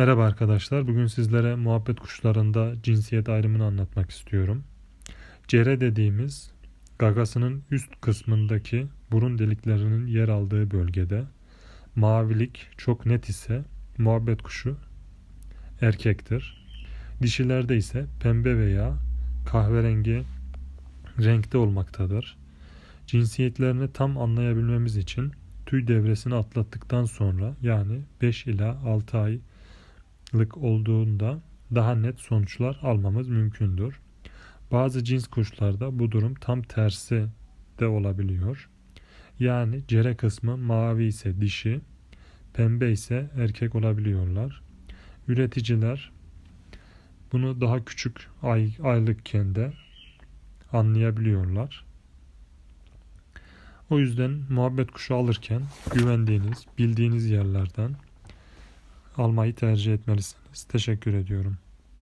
Merhaba arkadaşlar. Bugün sizlere muhabbet kuşlarında cinsiyet ayrımını anlatmak istiyorum. Cere dediğimiz gagasının üst kısmındaki burun deliklerinin yer aldığı bölgede mavilik çok net ise muhabbet kuşu erkektir. Dişilerde ise pembe veya kahverengi renkte olmaktadır. Cinsiyetlerini tam anlayabilmemiz için tüy devresini atlattıktan sonra yani 5 ila 6 ay lık olduğunda daha net sonuçlar almamız mümkündür. Bazı cins kuşlarda bu durum tam tersi de olabiliyor. Yani cere kısmı mavi ise dişi, pembe ise erkek olabiliyorlar. Üreticiler bunu daha küçük ay, aylıkken de anlayabiliyorlar. O yüzden muhabbet kuşu alırken güvendiğiniz, bildiğiniz yerlerden almayı tercih etmelisiniz. Teşekkür ediyorum.